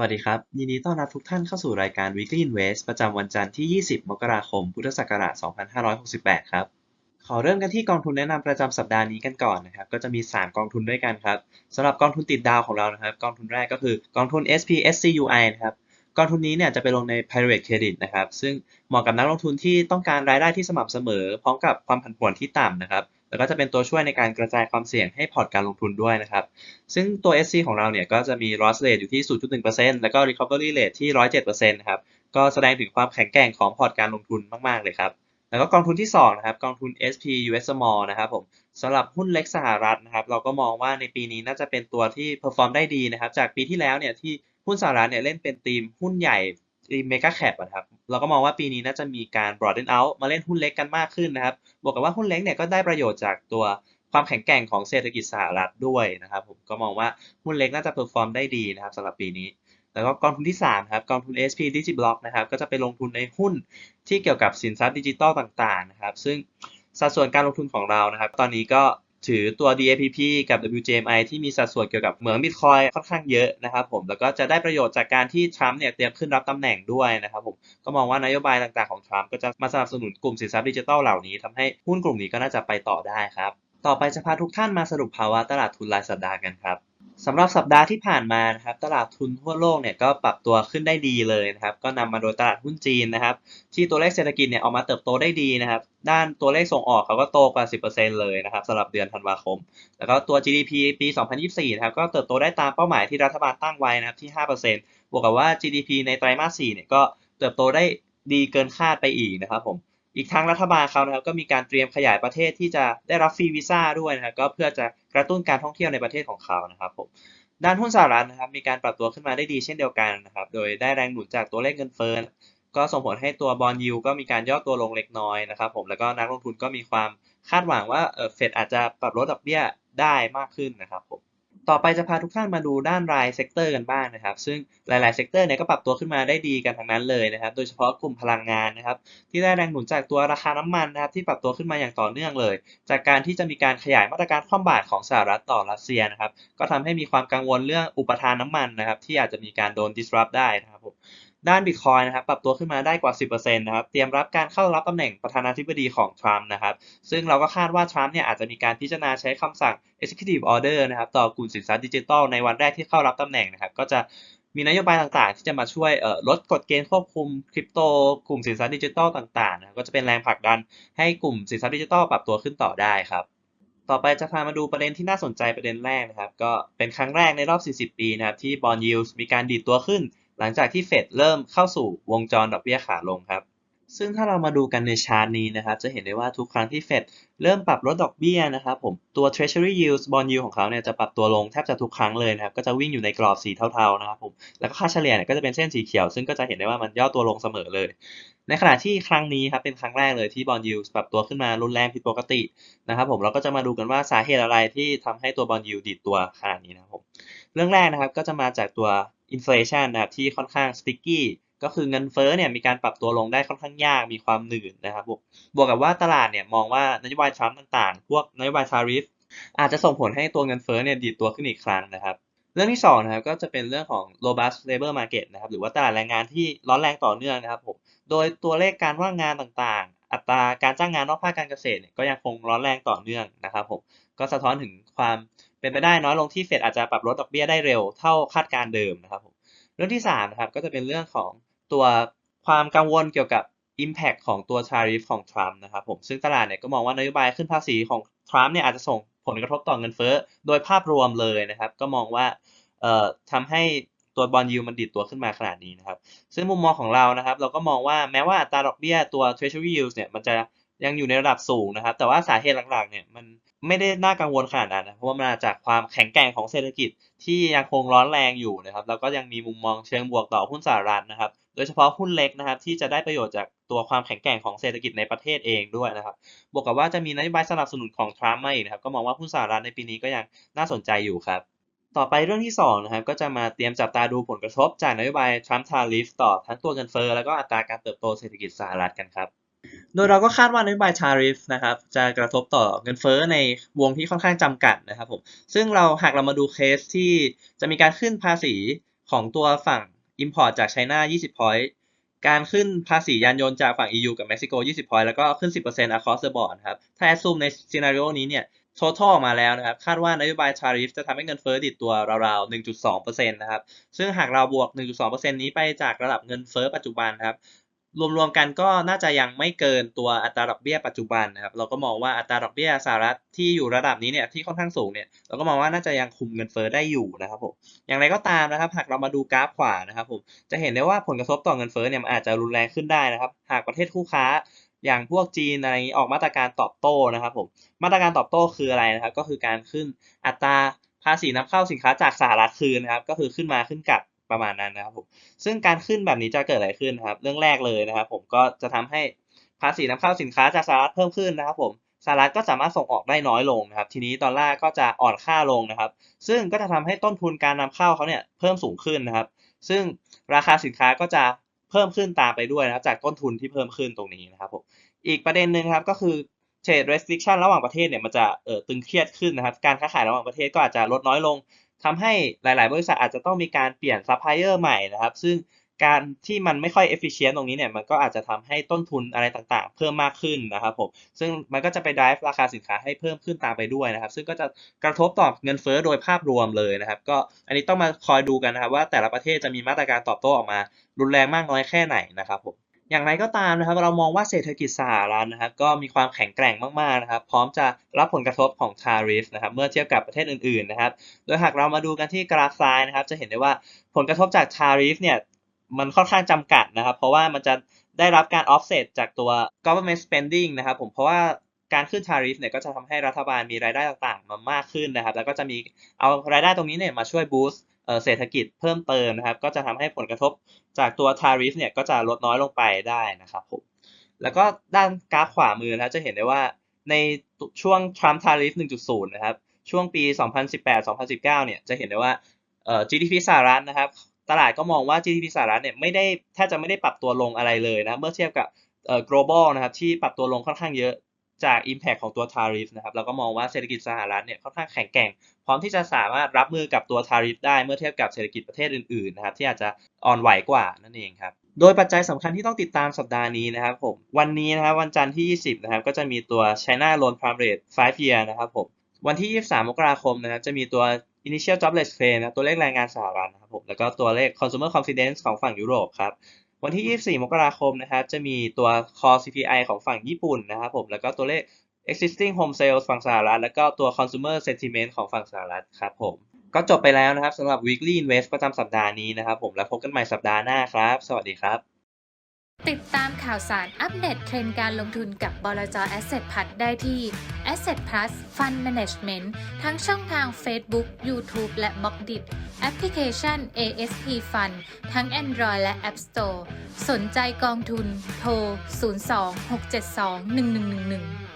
วัสดีครับ ยินดีต้อนรับทุกท่านเข้าสู่รายการ Weekly Invest ประจำวันจันทร์ที่ 20 มกราคม พุทธศักราช 2568 ครับ ขอเริ่มกันที่กองทุนแนะนำประจำสัปดาห์นี้กันก่อนนะครับ ก็จะมี 3 กองทุนด้วยกันครับสำหรับกองทุนติดดาวของเรานะครับ กองทุนแรกก็คือกองทุน SPSCUI นะครับ กองทุนนี้เนี่ยจะไปลงใน private credit นะครับ ซึ่งเหมาะกับนักลงทุนที่ต้องการรายได้ที่สม่ำเสมอ พร้อมกับความผันผวนที่ต่ำนะครับ แล้วก็จะเป็นตัวช่วยในการกระจายความเสี่ยงให้พอร์ตการลงทุนด้วยนะครับ ซึ่งตัว SC ของเราเนี่ยก็จะมี loss rate อยู่ที่ 0.1%แล้วก็ recovery rate ที่ 107%นะครับก็แสดงถึงความแข็งแกร่งของพอร์ตการลงทุนมากๆเลยครับแล้วก็กองทุนที่2นะครับกองทุน SP US Small นะครับผมสำหรับหุ้นเล็กสหรัฐนะครับเราก็มองว่าในปีนี้น่าจะเป็นตัวที่ perform ได้ดีนะครับจากปีที่แล้วเนี่ยที่หุ้นสหรัฐเนี่ยเล่นเป็นธีมหุ้นใหญ่ ธีม mega cap อะครับ เราก็มองว่าปีนี้น่าจะมีการ broaden out มาเล่นหุ้นเล็กกันมากขึ้นนะครับ บวกกับว่าหุ้นเล็กเนี่ยก็ได้ประโยชน์จากตัวความแข็งแกร่งของเศรษฐกิจสหรัฐด้วยนะครับ ผมก็มองว่าหุ้นเล็กน่าจะเพอร์ฟอร์มได้ดีนะครับสำหรับปีนี้ แล้วก็กองทุนที่3ครับกองทุน SP Digiblock นะครับก็จะไปลงทุนในหุ้นที่เกี่ยวกับสินทรัพย์ดิจิตอลต่างๆนะครับ ซึ่งสัดส่วนการลงทุนของเรานะครับ ตอนนี้ก็ ถือตัว DAPP กับ WJMI ที่มีสัดส่วนเกี่ยวกับเหมืองบิตคอยค่อนข้างเยอะนะครับผมแล้วก็จะได้ประโยชน์จากการที่ทรัมป์เนี่ยเตรียมขึ้นรับตำแหน่งด้วยนะครับผมก็มองว่านโยบายต่างๆของทรัมป์ก็จะมาสนับสนุนกลุ่มสินทรัพย์ดิจิทัลเหล่านี้ทำให้หุ้นกลุ่มนี้ก็น่าจะไปต่อได้ครับต่อไปจะพาทุกท่านมาสรุปภาวะตลาดทุนรายสัปดาห์กันครับ สำหรับสัปดาห์ที่ผ่านมานะครับตลาดทุนทั่วโลกเนี่ยก็ปรับตัวขึ้นได้ดีเลยนะครับก็นำมาโดยตลาดหุ้นจีนนะครับ ที่ตัวเลขเศรษฐกิจเนี่ยออกมาเติบโตได้ดีนะครับ ด้านตัวเลขส่งออกเขาก็โตกว่า 10%เลยนะครับสำหรับเดือนธันวาคม แล้วก็ตัว GDP ปี 2024 นะครับก็เติบโตได้ตามเป้าหมายที่รัฐบาลตั้งไว้นะครับที่ 5%บวกกับว่า GDP ในไตรมาส 4 เนี่ยก็เติบโตได้ดีเกินคาดไปอีกนะครับผม อีกทั้งรัฐบาลเขานะครับก็มีการเตรียมขยายประเทศที่จะได้รับฟรีวีซ่าด้วยนะครับก็เพื่อจะกระตุ้นการท่องเที่ยวในประเทศของเขานะครับผมด้านหุ้นสหรัฐนะครับมีการปรับตัวขึ้นมาได้ดีเช่นเดียวกันนะครับโดยได้แรงหนุนจากตัวเลขเงินเฟ้อก็ส่งผลให้ตัวบอลยูก็มีการย่อตัวลงเล็กน้อยนะครับผมแล้วก็นักลงทุนก็มีความคาดหวังว่าเฟดอาจจะปรับลดดอกเบี้ยได้มากขึ้นนะครับผม ต่อไปจะพาทุกท่านมาดูด้านรายเซกเตอร์กันบ้างนะครับ ซึ่งหลาย ๆ เซกเตอร์เนี่ยก็ปรับตัวขึ้นมาได้ดีกันทั้งนั้นเลยนะครับ โดยเฉพาะกลุ่มพลังงานนะครับ ที่ได้แรงหนุนจากตัวราคาน้ำมันนะครับ ที่ปรับตัวขึ้นมาอย่างต่อเนื่องเลย จากการที่จะมีการขยายมาตรการคว่ำบาตรของสหรัฐต่อรัสเซียนะครับ ก็ทำให้มีความกังวลเรื่องอุปทานน้ามันนะครับ ที่อาจจะมีการโดน disrupt ได้นะครับผมด้านบิตคอยนะครับปรับตัวขึ้นมาได้กว่า 10%นะครับเตรียมรับการเข้ารับตำแหน่งประธานาธิบดีของทรัมป์นะครับซึ่งเราก็คาดว่าทรัมป์เนี่ยอาจจะมีการพิจารณาใช้คำสั่ง executive order นะครับต่อกลุ่มสินทรัพย์ดิจิทัลในวันแรกที่เข้ารับตำแหน่งนะครับก็จะมีนโยบายต่างๆ ที่จะมาช่วยลดกฎเกณฑ์ควบคุมคริปโตกลุ่มสินทรัพย์ดิจิทัลต่างๆนะก็จะเป็นแรงผลักดันให้กลุ่มสินทรัพย์ดิจิทัลปรับตัวขึ้นต่อได้ครับต่อไปจะพามาดูประเด็นที่น่าสนใจประเด็นแรกนะครับ ก็เป็นครั้งแรกในรอบ 40 ปีนะครับที่บอลยูสมีการดีดตัวขึ้น หลังจากที่เฟดเริ่มเข้าสู่วงจรดอกเบี้ยขาลงครับ ซึ่งถ้าเรามาดูกันในชาร์ตนี้นะครับ จะเห็นได้ว่าทุกครั้งที่เฟดเริ่มปรับลดดอกเบี้ยนะครับผม ตัว Treasury Yield Bond Yield ของเขาเนี่ยจะปรับตัวลงแทบจะทุกครั้งเลยนะครับ ก็จะวิ่งอยู่ในกรอบสีเทาๆนะครับผม แล้วก็ค่าเฉลี่ยเนี่ยก็จะเป็นเส้นสีเขียว ซึ่งก็จะเห็นได้ว่ามันย่อตัวลงเสมอเลย ในขณะที่ครั้งนี้ครับเป็นครั้งแรกเลยที่ Bond Yield ปรับตัวขึ้นมารุนแรงผิดปกตินะครับผม เราก็จะมาดูกันว่าสาเหตุอะไรที่ทำให้ตัว Bond Yield ดีดตัวขนาดนี้นะครับผม เรื่องแรกนะครับก็จะมาจากตัว อินฟลชันนะครับที่ค่อนข้างสติ๊กกี้ก็คือเงินเฟ้อเนี่ยมีการปรับตัวลงได้ค่อนข้างยากมีความหนืดนะครับบวกบวกกับว่าตลาดเนี่ยมองว่านโยบายทรัมป์ต่างๆ พวกนโยบายทาริฟอาจจะส่งผลให้ตัวเงินเฟ้อเนี่ยดีดตัวขึ้นอีกครั้งนะครับ เรื่องที่2นะครับก็จะเป็นเรื่องของ robust labor market นะครับหรือว่าตลาดแรงงานที่ร้อนแรงต่อเนื่องนะครับผมโดยตัวเลขการว่างงานต่างๆ อัตราการจ้างงานนอกภาคการเกษตรเนี่ยก็ยังคงร้อนแรงต่อเนื่องนะครับผมก็สะท้อนถึงความ เป็นไปได้น้อยลงที่เฟดอาจจะปรับลดดอกเบี้ยได้เร็วเท่าคาดการเดิมนะครับผมเรื่องที่3นะครับก็จะเป็นเรื่องของตัวความกังวลเกี่ยวกับ Impact ของตัว Tariff ของทรัมป์นะครับผมซึ่งตลาดเนี่ยก็มองว่านโยบายขึ้นภาษีของทรัมป์เนี่ยอาจจะส่งผลกระทบต่อเงินเฟ้อโดยภาพรวมเลยนะครับ ก็มองว่าเอ่อทำให้ตัวบอลยูมันดิดตัวขึ้นมาขนาดนี้นะครับ ซึ่งมุมมองของเรานะครับ เราก็มองว่าแม้ว่าอัตราดอกเบี้ยตัว Treasury yield เนี่ยมันจะ ยังอยู่ในระดับสูงนะครับ แต่ว่าสาเหตุหลักๆเนี่ยมันไม่ได้น่ากังวลขนาดนั้นนะเพราะว่ามันมาจากความแข็งแกร่งของเศรษฐกิจที่ยังคงร้อนแรงอยู่นะครับ แล้วก็ยังมีมุมมองเชิงบวกต่อหุ้นสหรัฐนะครับ โดยเฉพาะหุ้นเล็กนะครับ ที่จะได้ประโยชน์จากตัวความแข็งแกร่งของเศรษฐกิจในประเทศเองด้วยนะครับ บวกกับว่าจะมีนโยบายสนับสนุนของทรัมป์มาอีกนะครับ ก็มองว่าหุ้นสหรัฐในปีนี้ก็ยังน่าสนใจอยู่ครับ ต่อไปเรื่องที่2นะครับ ก็จะมาเตรียมจับตาดูผลกระทบจากนโยบายทรัมป์ทาริฟต่อทั้งตัวเงินเฟ้อแล้วก็อัตราการเติบโตเศรษฐกิจสหรัฐกันครับ โดยเราก็คาดว่านโยบายทาริฟนะครับจะกระทบต่อเงินเฟ้อในวงที่ค่อนข้างจำกัดนะครับผมซึ่งเราหากเรามาดูเคสที่จะมีการขึ้นภาษีของตัวฝั่ง Import จากไชน่า 20 point การขึ้นภาษียานยนต์จากฝั่ง EU กับเม็กซิโก 20 point แล้วก็ขึ้น 10% across the board ครับ ถ้าแอดซูมในซีนารีโอนี้เนี่ย total ออกมาแล้วนะครับ คาดว่านโยบาย tariff จะทำให้เงินเฟ้อดิดตัวราวๆ 1.2%นะครับ ซึ่งหากเราบวก 1.2%นี้ไปจากระดับเงินเฟ้อปัจจุบันนะครับ รวมๆกันก็น่าจะยังไม่เกินตัวอัตราดอกเบี้ยปัจจุบันนะครับเราก็มองว่าอัตราดอกเบี้ยสหรัฐที่อยู่ระดับนี้เนี่ยที่ค่อนข้างสูงเนี่ยเราก็มองว่าน่าจะยังคุมเงินเฟ้อได้อยู่นะครับผมอย่างไรก็ตามนะครับ หากเรามาดูกราฟขวานะครับผมจะเห็นได้ว่าผลกระทบต่อเงินเฟ้อเนี่ยมันอาจจะรุนแรงขึ้นได้นะครับ หากประเทศคู่ค้าอย่างพวกจีนอะไรอย่างนี้ออกมาตรการตอบโต้นะครับผมมาตรการตอบโต้คืออะไรนะครับ ก็คือการขึ้นอัตราภาษีนำเข้าสินค้าจากสหรัฐคืนนะครับ ก็คือขึ้นมาขึ้นกลับ ประมาณนั้นนะครับผมซึ่งการขึ้นแบบนี้จะเกิดอะไรขึ้นครับ เรื่องแรกเลยนะครับ ผมก็จะทำให้ภาษีนำเข้าสินค้าจากสหรัฐเพิ่มขึ้นนะครับ ผมสหรัฐก็สามารถส่งออกได้น้อยลงนะครับ ทีนี้ดอลลาร์ก็จะอ่อนค่าลงนะครับ ซึ่งก็จะทำให้ต้นทุนการนำเข้าเขาเนี่ยเพิ่มสูงขึ้นนะครับ ซึ่งราคาสินค้าก็จะเพิ่มขึ้นตามไปด้วยนะครับ จากต้นทุนที่เพิ่มขึ้นตรงนี้นะครับผมอีกประเด็นหนึ่งครับก็คือ trade restriction ระหว่างประเทศเนี่ยมันจะเอ่อตึงเครียดขึ้นนะครับ การค้าขายระหว่างประเทศก็อาจจะลดน้อยลง ทำให้หลาย ๆ บริษัทอาจจะต้องมีการเปลี่ยนซัพพลายเออร์ใหม่นะครับ ซึ่งการที่มันไม่ค่อย efficient ตรงนี้เนี่ยมันก็อาจจะทำให้ต้นทุนอะไรต่างๆ เพิ่มมากขึ้นนะครับผมซึ่งมันก็จะไป drive ราคาสินค้าให้เพิ่มขึ้นตามไปด้วยนะครับ ซึ่งก็จะกระทบต่อเงินเฟ้อโดยภาพรวมเลยนะครับ ก็อันนี้ต้องมาคอยดูกันนะครับว่าแต่ละประเทศจะมีมาตรการตอบโต้ออกมา รุนแรงมากน้อยแค่ไหนนะครับผม อย่างไรก็ตามนะครับ เรามองว่าเศรษฐกิจสหรัฐนะครับ ก็มีความแข็งแกร่งมากๆนะครับ พร้อมจะรับผลกระทบของ tariff นะครับ เมื่อเทียบกับประเทศอื่นๆนะครับ โดยหากเรามาดูกันที่กราฟซ้ายนะครับ จะเห็นได้ว่าผลกระทบจาก tariff เนี่ยมันค่อนข้างจำกัดนะครับ เพราะว่ามันจะได้รับการ offset จากตัว government spending นะครับ ผมเพราะว่าการขึ้น tariff เนี่ยก็จะทำให้รัฐบาลมีรายได้ต่างๆ มามากขึ้นนะครับ แล้วก็จะมีเอารายได้ตรงนี้เนี่ยมาช่วย boost เอ่อ เศรษฐกิจเพิ่มเติมนะครับ ก็จะทำให้ผลกระทบจากตัว tariff เนี่ยก็จะลดน้อยลงไปได้นะครับผมแล้วก็ด้านกราฟขวามือนะจะเห็นได้ว่าในช่วง Trump tariff 1.0 นะครับ ช่วงปี 2018-2019 เนี่ยจะเห็นได้ว่า GDP สหรัฐนะครับ ตลาดก็มองว่า GDP สหรัฐเนี่ยไม่ได้แทบจะไม่ได้ปรับตัวลงอะไรเลยนะ เมื่อเทียบกับ global นะครับที่ปรับตัวลงค่อนข้างเยอะ จาก impact ของตัว tariff นะครับแล้วก็มองว่าเศรษฐกิจสหรัฐเนี่ยค่อนข้างแข็งแกร่ง พร้อมที่จะสามารถรับมือกับตัว tariff ได้เมื่อเทียบกับเศรษฐกิจประเทศอื่นๆนะครับที่อาจจะอ่อนไหวกว่านั่นเองครับโดยปัจจัยสำคัญที่ต้องติดตามสัปดาห์นี้นะครับผมวันนี้นะครับวันจันทร์ที่ 20นะครับก็จะมีตัว China Loan Prime Rate 5 year นะครับผมวันที่ 23 มกราคมนะครับจะมีตัว Initial Jobless Claim นะตัวเลขแรงงานสหรัฐนะครับผมแล้วก็ตัวเลข Consumer Confidence ของฝั่งยุโรปครับ วันที่ 24 มกราคมนะครับจะมีตัว Core CPI ของฝั่งญี่ปุ่นนะครับผมแล้วก็ตัวเลข Existing Home Sales ฝั่งสหรัฐแล้วก็ตัว Consumer Sentiment ของฝั่งสหรัฐครับผมก็จบไปแล้วนะครับสำหรับ Weekly Invest ประจำสัปดาห์นี้นะครับผมแล้วพบกันใหม่สัปดาห์หน้าครับ สวัสดีครับ ติดตามข่าวสารอัปเดตเทรนด์การลงทุนกับบลจ Asset p l u s ได้ที่ Asset Plus Fund Management ทั้งช่องทาง Facebook, YouTube และ b ล็อกดิแอปพลิเคชัน ASP Fund ทั้ง Android และ App Store สนใจกองทุน โทร 02 672 1111